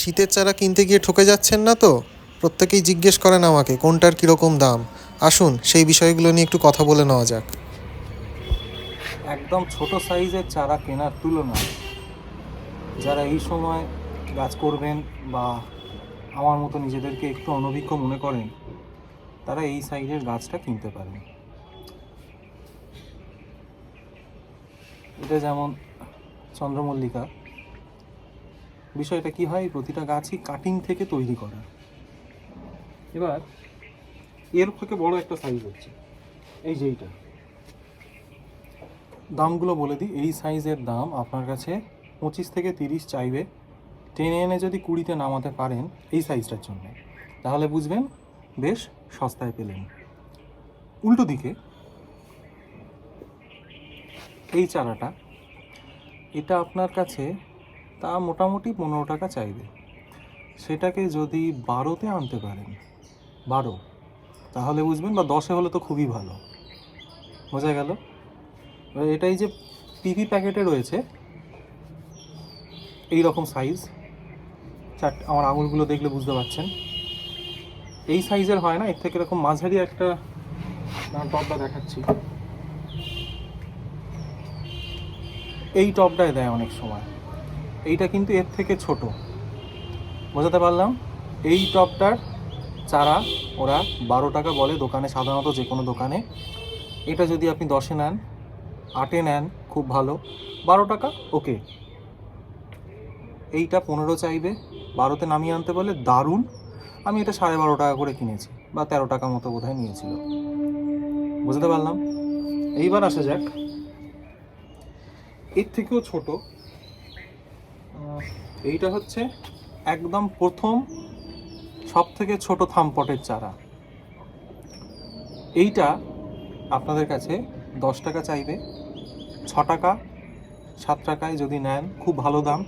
শীতের চারা কিনতে গিয়ে ঠকে যাচ্ছেন না তো? প্রত্যেকেই জিজ্ঞেস করেন আমাকে, কোনটার কীরকম দাম? আসুন, সেই বিষয়গুলো নিয়ে একটু কথা বলে নেওয়া যাক। একদম ছোট সাইজের চারা কেনার তুলনায় যারা এই সময় গাছ করবেন বা আমার মতো নিজেদেরকে একটু অনভিজ্ঞ মনে করেন, তারা এই সাইজের গাছটা কিনতে পারেন। এটা যেমন চন্দ্রমল্লিকা বিষয়টা কি হয়? প্রতিটা গাছই কাটিং থেকে তৈরি করা। এবার, এর থেকে বড় একটা সাইজ হচ্ছে। এই যে এইটা। দামগুলো বলে দিই। এই সাইজের দাম আপনার কাছে পঁচিশ থেকে তিরিশ চাইবে। টেনে এনে যদি কুড়িতে নামাতে পারেন এই সাইজটার জন্য। তাহলে বুঝবেন বেশ সস্তায় পেলেন। উল্টো দিকে, এই চারাটা, এটা আপনার কাছে তা মোটামুটি পনেরো টাকা চাইবে। সেটাকে যদি বারোতে আনতে পারেন, বারো, তাহলে বুঝবেন বা দশে হলে তো খুবই ভালো। বোঝা গেল? এটাই যে পিপি প্যাকেটে রয়েছে, এই রকম সাইজ চার, আমার আঙুলগুলো দেখলে বুঝতে পারছেন। এই সাইজের হয় না, এর থেকে এরকম মাঝারি একটা টপটা দেখাচ্ছি। এই টপটায় দেয় অনেক সময়। এইটা কিন্তু এর থেকে ছোট। বোঝাতে পারলাম? এই টপটার চারা ওরা বারো টাকা বলে দোকানে, সাধারণত যে কোনো দোকানে। এটা যদি আপনি দশে নেন, আটে নেন, খুব ভালো। বারো টাকা, ওকে। এইটা পনেরো চাইবে। বারোতে নামিয়ে আনতে বলে দারুণ। আমি এটা সাড়ে বারো টাকা করে কিনেছি, বা তেরো টাকা মতো বোধহয় নিয়েছিল। বুঝতে পারলাম? এইবার আসা যাক। এর থেকেও ছোট এইটা হচ্ছে একদম প্রথম সব থেকে ছোট থামপটের চারা। এইটা আপনাদের কাছে দশ টাকা চাইবে, ছ টাকা, সাত টাকায় যদি নেন, খুব ভালো দাম।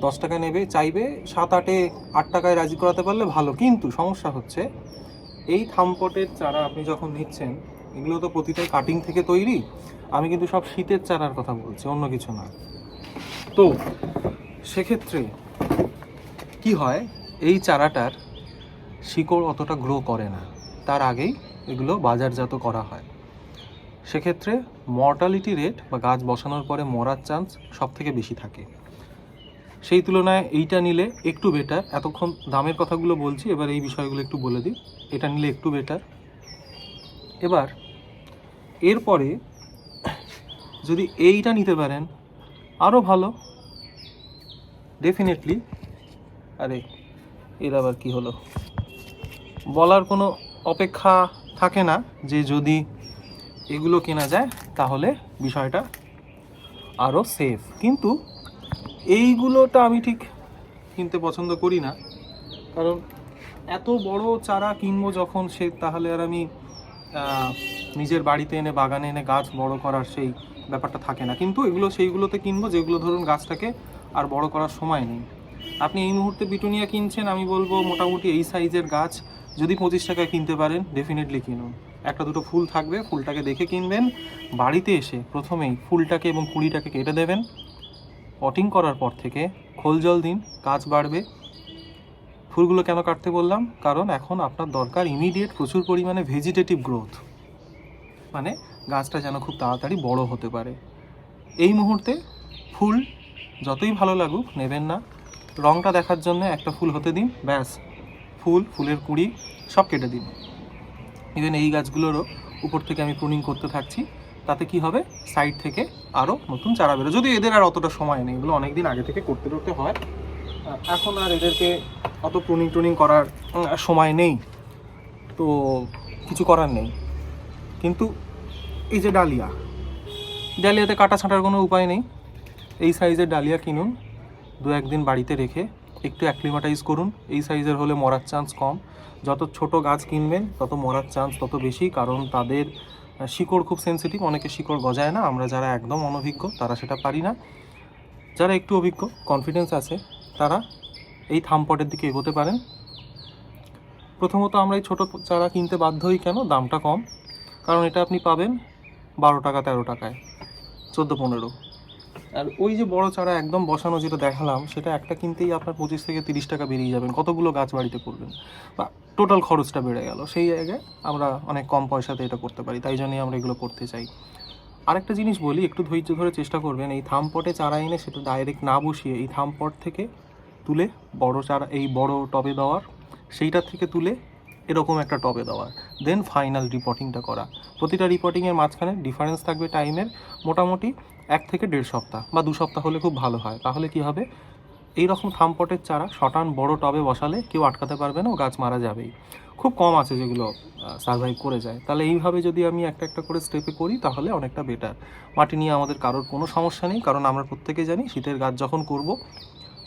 দশ টাকা নেবে, চাইবে সাত আটে আট টাকায় রাজি করাতে পারলে ভালো। কিন্তু সমস্যা হচ্ছে, এই থামপটের চারা আপনি যখন নিচ্ছেন, এগুলো তো প্রতিটাই কাটিং থেকে তৈরি। আমি কিন্তু সব শীতের চারার কথা বলছি, অন্য কিছু না। তো, সেক্ষেত্রে কি হয়? এই চারাটার শিকড় অতটা গ্রো করে না। তার আগেই এগুলো বাজারজাত করা হয়। সেক্ষেত্রে মর্টালিটি রেট বা গাছ বসানোর পরে মরার চান্স সব থেকে বেশি থাকে। সেই তুলনায় এইটা নিলে একটু বেটার এতক্ষণ দামের কথাগুলো বলছি, এবার এই বিষয়গুলো একটু বলে দিই। এটা নিলে একটু বেটার এবার, এরপরে যদি এইটা নিতে পারেন আরও ভালো। ডেফিনেটলি আরে, এর আবার কি হলো? বলার কোনো অপেক্ষা থাকে না যে যদি এগুলো কেনা যায়, তাহলে বিষয়টা আরও সেফ কিন্তু এইগুলোটা আমি ঠিক কিনতে পছন্দ করি না। কারণ এত বড় চারা কিনবো যখন, সে তাহলে আর আমি নিজের বাড়িতে এনে বাগানে এনে গাছ বড় করার সেই ব্যাপারটা থাকে না। কিন্তু এগুলো সেইগুলোতে কিনবো, যেগুলো ধরুন গাছটাকে আর বড় করার সময় নেই। আপনি এই মুহূর্তে পিটুনিয়া কিনছেন, আমি বলব মোটামুটি এই সাইজের গাছ যদি পঁচিশ টাকায় কিনতে পারেন ডেফিনেটলি কিনুন। একটা দুটো ফুল থাকবে, ফুলটাকে দেখে কিনবেন। বাড়িতে এসে প্রথমেই ফুলটাকে এবং কুড়িটাকে কেটে দেবেন। পটিং করার পর থেকে খোল জল দিন, গাছ বাড়বে। ফুলগুলো কেন কাটতে বললাম? কারণ এখন আপনার দরকার ইমিডিয়েট প্রচুর পরিমাণে ভেজিটেটিভ গ্রোথ মানে গাছটা যেন খুব তাড়াতাড়ি বড় হতে পারে। এই মুহূর্তে ফুল যতই ভালো লাগুক, নেবেন না। রংটা দেখার জন্য একটা ফুল হতে দিন, ব্যাস। ফুল, ফুলের কুঁড়ি সব কেটে দিন। ইভেন এই গাছগুলোরও উপর থেকে আমি প্রুনিং করতে থাকছি। তাতে কি হবে? সাইড থেকে আরও নতুন চারা বেরো যদি এদের আর অতটা সময় নেই, এগুলো অনেক দিন আগে থেকে করতে করতে হয়। এখন আর এদেরকে অত প্রুনিং টুনিং করার সময় নেই। তো কিছু করার নেই। কিন্তু এই যে ডালিয়া। ডালিয়াতে কাটা ছাঁটার কোনো উপায় নেই। এই সাইজের ডালিয়া কিনুন, দু একদিন বাড়িতে রেখে একটু অ্যাক্লিমাটাইজ করুন। এই সাইজের হলে মরার চান্স কম। যত ছোট গাছ কিনবেন, তত মরার চান্স তত বেশি, কারণ তাদের শিকড় খুব সেনসিটিভ অনেকে শিকড় গজায় না। আমরা যারা একদম অনভিজ্ঞ, তারা সেটা পারি না। যারা একটু অভিজ্ঞ কনফিডেন্স আছে, তারা এই থামপটের দিকে এগোতে পারেন। প্রথমত আমরা এই ছোটো চারা কিনতে বাধ্য হই কেন? দামটা কম। কারণ এটা আপনি পাবেন বারো টাকা, তেরো টাকায়, চোদ্দ, পনেরো। আর ওই যে বড় চারা একদম বসানো যেটা দেখালাম, সেটা একটা কিনতেই আপনার পঁচিশ থেকে তিরিশ টাকা বেরিয়ে যাবেন কতগুলো গাছ বাড়িতে করবেন? বা টোটাল খরচটা বেড়ে গেল। সেই জায়গায় আমরা অনেক কম পয়সাতে এটা করতে পারি। তাই জন্যই আমরা এগুলো করতে চাই। আরেকটা জিনিস বলি, একটু ধৈর্য ধরে চেষ্টা করবেন। এই থামপটে চারা এনে সেটা ডাইরেক্ট না বসিয়ে এই থামপট থেকে তুলে বড় চারা, এই বড় টবে দেওয়ার সেইটার থেকে তুলে এরকম একটা টবে দেওয়ার। দেন ফাইনাল রিপোর্টিংটা করা। প্রতিটা রিপোর্টিংয়ের মাঝখানে ডিফারেন্স থাকবে টাইমের মোটামুটি এক থেকে দেড় সপ্তাহ বা দু সপ্তাহ হলে খুব ভালো হয়। তাহলে কি হবে? এই রকম থামপটের চারা শটান বড় টবে বসালে কেউ আটকাতে পারবে না, ও গাছ মারা যাবেই। খুব কম আছে যেগুলো সার্ভাইভ করে যায়। তাহলে এইভাবে যদি আমি একটা একটা করে স্টেপে করি, তাহলে অনেকটা বেটার মাটি নিয়ে আমাদের কারোর কোনো সমস্যা নেই, কারণ আমরা প্রত্যেকে জানি শীতের গাছ যখন করব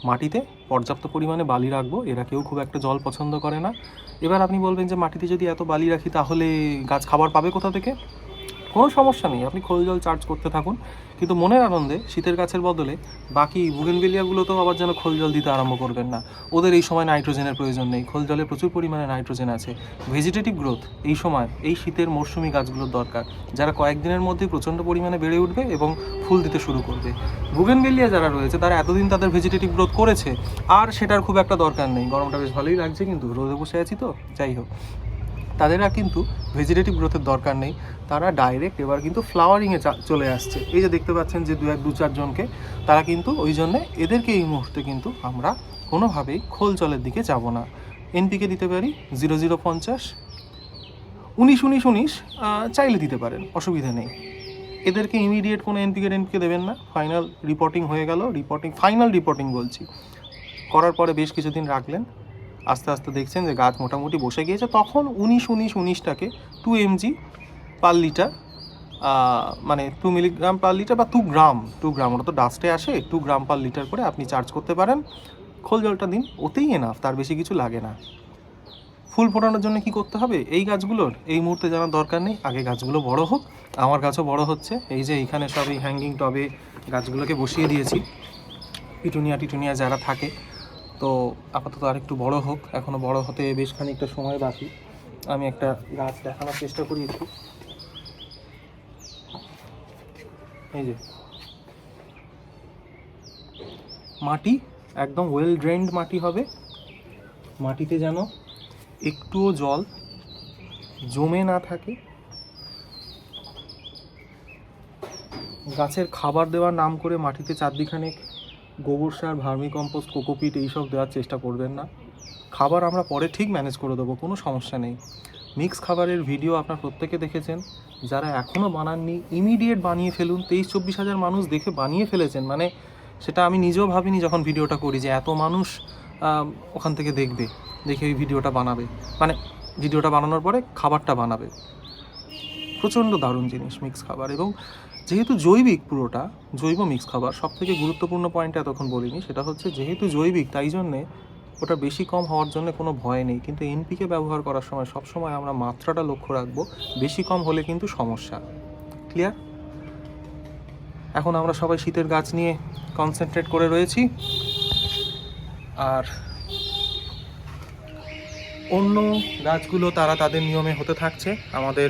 মাটিতে পর্যাপ্ত পরিমাণে বালি রাখব, এরা কেউ খুব একটা জল পছন্দ করে না। এবার আপনি বলবেন যে মাটিতে যদি এত বালি রাখি, তাহলে গাছ খাবার পাবে কোথা থেকে? কোনো সমস্যা নেই, আপনি খোল জল চার্জ করতে থাকুন। কিন্তু মনের আনন্দে শীতের গাছের বদলে বাকি বুগেনবেলিয়াগুলোতেও আবার যেন খোল জল দিতে আরম্ভ করবেন না। ওদের এই সময় নাইট্রোজেনের প্রয়োজন নেই, খোল জলে প্রচুর পরিমাণে নাইট্রোজেন আছে। ভেজিটেটিভ গ্রোথ এই সময় এই শীতের মরশুমি গাছগুলোর দরকার, যারা কয়েকদিনের মধ্যে প্রচণ্ড পরিমাণে বেড়ে উঠবে এবং ফুল দিতে শুরু করবে। বুগেনবেলিয়া যারা রয়েছে, তারা এতদিন তাদের ভেজিটেটিভ গ্রোথ করেছে, আর সেটার খুব একটা দরকার নেই। গরমটা বেশ ভালোই লাগছে, কিন্তু রোদে বসে আছি তো, যাই হোক। তাদের আর কিন্তু ভেজিটেটিভ গ্রোথের দরকার নেই। তারা ডাইরেক্ট এবার কিন্তু ফ্লাওয়ারিংয়ে চলে আসছে। এই যে দেখতে পাচ্ছেন যে দু এক, দু চারজনকে তারা কিন্তু ওই জন্যে এদেরকে এই মুহূর্তে কিন্তু আমরা কোনোভাবেই খোল জলের দিকে যাব না। এনপিকে দিতে পারি জিরো জিরো পঞ্চাশ, উনিশ উনিশ উনিশ চাইলে দিতে পারেন, অসুবিধা নেই। এদেরকে ইমিডিয়েট কোনো এনপিকে এনপিকে দেবেন না। ফাইনাল রিপোর্টিং হয়ে গেল রিপোর্টিং ফাইনাল রিপোর্টিং বলছি। করার পরে বেশ কিছুদিন রাখলেন। আস্তে আস্তে দেখছেন যে গাছ মোটামুটি বসে গিয়েছে। তখন উনিশ উনিশ উনিশটাকে টু এমজি পার লিটার মানে টু মিলিগ্রাম পার লিটার বা টু গ্রাম টু গ্রাম ওটা তো ডাস্টে আসে টু গ্রাম পার লিটার করে আপনি চার্জ করতে পারেন। খোল জলটা দিন, ওতেই এনাফ তার বেশি কিছু লাগে না। ফুল ফোটানোর জন্য কি করতে হবে? এই গাছগুলোর, এই মুহূর্তে জানার দরকার নেই, আগে গাছগুলো বড় হোক। আমার গাছও বড় হচ্ছে, এই যে এইখানে সব এই হ্যাঙ্গিং টবে গাছগুলোকে বসিয়ে দিয়েছি। পিটুনিয়া টিটুনিয়া যারা থাকে, তো আপাতত আর একটু বড় হোক এখনও বড় হতে বেশ খানিকটা সময় বাকি। আমি একটা গাছ দেখানোর চেষ্টা করি একটু। এই যে। মাটি, একদম ওয়েল ড্রেনড মাটি হবে। মাটিতে যেন একটুও জল জমে না থাকে। গাছের খাবার দেওয়ার নাম করে মাটিতে চারদিখানে গোবর সার ভার্মি কম্পোস্ট কোকোপিট এইসব দেওয়ার চেষ্টা করবেন না। খাবার আমরা পরে ঠিক ম্যানেজ করে দেবো, কোনো সমস্যা নেই। মিক্স খাবারের ভিডিও আপনার প্রত্যেকে দেখেছেন। যারা এখনও বানাননি ইমিডিয়েট বানিয়ে ফেলুন। তেইশ, চব্বিশ হাজার মানুষ দেখে বানিয়ে ফেলেছেন। মানে সেটা আমি নিজেও ভাবিনি যখন ভিডিওটা করি যে এত মানুষ ওখান থেকে দেখবে, দেখে ওই ভিডিওটা বানাবে। মানে ভিডিওটা বানানোর পরে খাবারটা বানাবে। প্রচণ্ড দারুণ জিনিস মিক্স খাবার। এবং যেহেতু জৈবিক পুরোটা, জৈব মিক্স খাবার সব থেকে গুরুত্বপূর্ণ পয়েন্ট এতক্ষণ বলিনি, সেটা হচ্ছে যেহেতু জৈবিক, তাই জন্যে ওটা বেশি কম হওয়ার জন্য কোনো ভয় নেই। কিন্তু এনপিকে ব্যবহার করার সময় সব সময় আমরা মাত্রাটা লক্ষ্য রাখব। বেশি কম হলে কিন্তু সমস্যা। ক্লিয়ার এখন আমরা সবাই শীতের গাছ নিয়ে কনসেন্ট্রেট করে রয়েছি। আর অন্য গাছগুলো তারা তাদের নিয়মে হতে থাকছে। আমাদের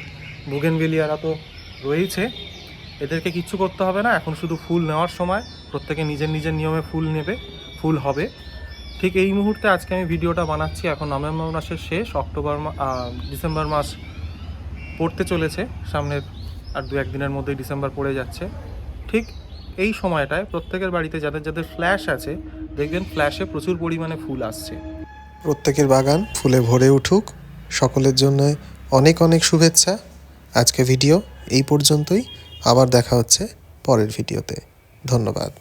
বুগেনভেলিয়ারা তো রয়েছে এদেরকে কিচ্ছু করতে হবে না। এখন শুধু ফুল নেওয়ার সময় প্রত্যেকে নিজের নিজের নিয়মে ফুল নেবে। ফুল হবে। ঠিক এই মুহূর্তে আজকে আমি ভিডিওটা বানাচ্ছি। এখন নভেম্বর মাসের শেষ, অক্টোবর ডিসেম্বর মাস পড়তে চলেছে। সামনের আর দু একদিনের মধ্যেই ডিসেম্বর পড়ে যাচ্ছে। ঠিক এই সময়টায় প্রত্যেকের বাড়িতে যাদের যাদের ফ্ল্যাশ আছে, দেখবেন ফ্ল্যাশে প্রচুর পরিমাণে ফুল আসছে। প্রত্যেকের বাগান ফুলে ভরে উঠুক। সকলের জন্য অনেক অনেক শুভেচ্ছা। আজকে ভিডিও এই পর্যন্তই। আবার দেখা হচ্ছে পরের ভিডিওতে। ধন্যবাদ।